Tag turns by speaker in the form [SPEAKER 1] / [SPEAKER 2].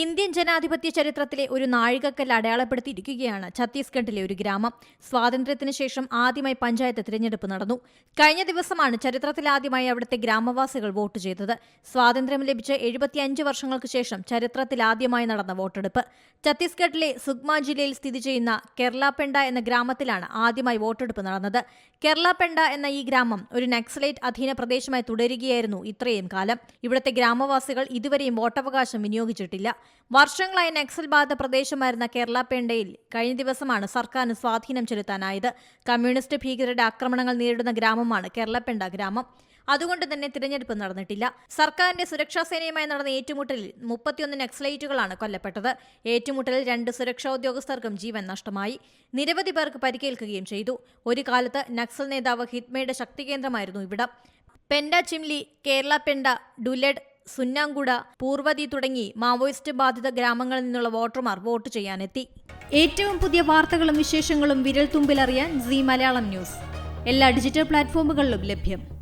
[SPEAKER 1] Indian ജനാധിപത്യ ചരിത്രത്തിലെ ഒരു നാഴികക്കല്ല് അടയാളപ്പെടുത്തിയിരിക്കുകയാണ് ഛത്തീസ്ഗഡിലെ ഒരു ഗ്രാമം. സ്വാതന്ത്ര്യത്തിന് ശേഷം ആദ്യമായി പഞ്ചായത്ത് തിരഞ്ഞെടുപ്പ് നടന്നു. കഴിഞ്ഞ ദിവസമാണ് ചരിത്രത്തിലാദ്യമായി അവിടുത്തെ ഗ്രാമവാസികൾ വോട്ട് ചെയ്തത്. സ്വാതന്ത്ര്യം ലഭിച്ച എഴുപത്തിയഞ്ച് വർഷങ്ങൾക്ക് ശേഷം ചരിത്രത്തിലാദ്യമായി നടന്ന വോട്ടെടുപ്പ്. ഛത്തീസ്ഗഡിലെ സുഗ്മ ജില്ലയിൽ സ്ഥിതി ചെയ്യുന്ന കെർലാപെണ്ട എന്ന ഗ്രാമത്തിലാണ് ആദ്യമായി വോട്ടെടുപ്പ് നടന്നത്. കെർലാപെണ്ട എന്ന ഈ ഗ്രാമം ഒരു നക്സലൈറ്റ് അധീന പ്രദേശമായി തുടരുകയായിരുന്നു ഇത്രയും കാലം. ഇവിടുത്തെ ഗ്രാമവാസികൾ ഇതുവരെയും വോട്ടവകാശം വിനിയോഗിച്ചിട്ടില്ല. വർഷങ്ങളായി നക്സൽ ബാധിത പ്രദേശമായിരുന്ന കേരളപേണ്ടയിൽ കഴിഞ്ഞ ദിവസമാണ് സർക്കാരിന് സ്വാധീനം ചെലുത്താനായത്. കമ്മ്യൂണിസ്റ്റ് ഭീകരരുടെ ആക്രമണങ്ങൾ നേരിടുന്ന ഗ്രാമമാണ് കേരളപെണ്ട ഗ്രാമം. അതുകൊണ്ട് തന്നെ തിരഞ്ഞെടുപ്പ് നടന്നിട്ടില്ല. സർക്കാരിന്റെ സുരക്ഷാ സേനയുമായി നടന്ന ഏറ്റുമുട്ടലിൽ മുപ്പത്തിയൊന്ന് നക്സലൈറ്റുകളാണ് കൊല്ലപ്പെട്ടത്. ഏറ്റുമുട്ടലിൽ രണ്ട് സുരക്ഷാ ഉദ്യോഗസ്ഥർക്കും ജീവൻ നഷ്ടമായി. നിരവധി പേർക്ക് പരിക്കേൽക്കുകയും ചെയ്തു. ഒരു കാലത്ത് നക്സൽ നേതാവ് ഹിത്മയുടെ ശക്തികേന്ദ്രമായിരുന്നു ഇവിടം. പെൻഡ ചിംലി കേരള പെൻഡ ഡുലഡ് സുന്നാങ്കുട പൂർവതി തുടങ്ങി മാവോയിസ്റ്റ് ബാധിത ഗ്രാമങ്ങളിൽ നിന്നുള്ള വോട്ടർമാർ വോട്ട് ചെയ്യാനെത്തി. ഏറ്റവും പുതിയ വാർത്തകളും വിശേഷങ്ങളും വിരൽ തുമ്പിലറിയാൻ സി മലയാളം ന്യൂസ്. എല്ലാ ഡിജിറ്റൽ പ്ലാറ്റ്ഫോമുകളിലും ലഭ്യം.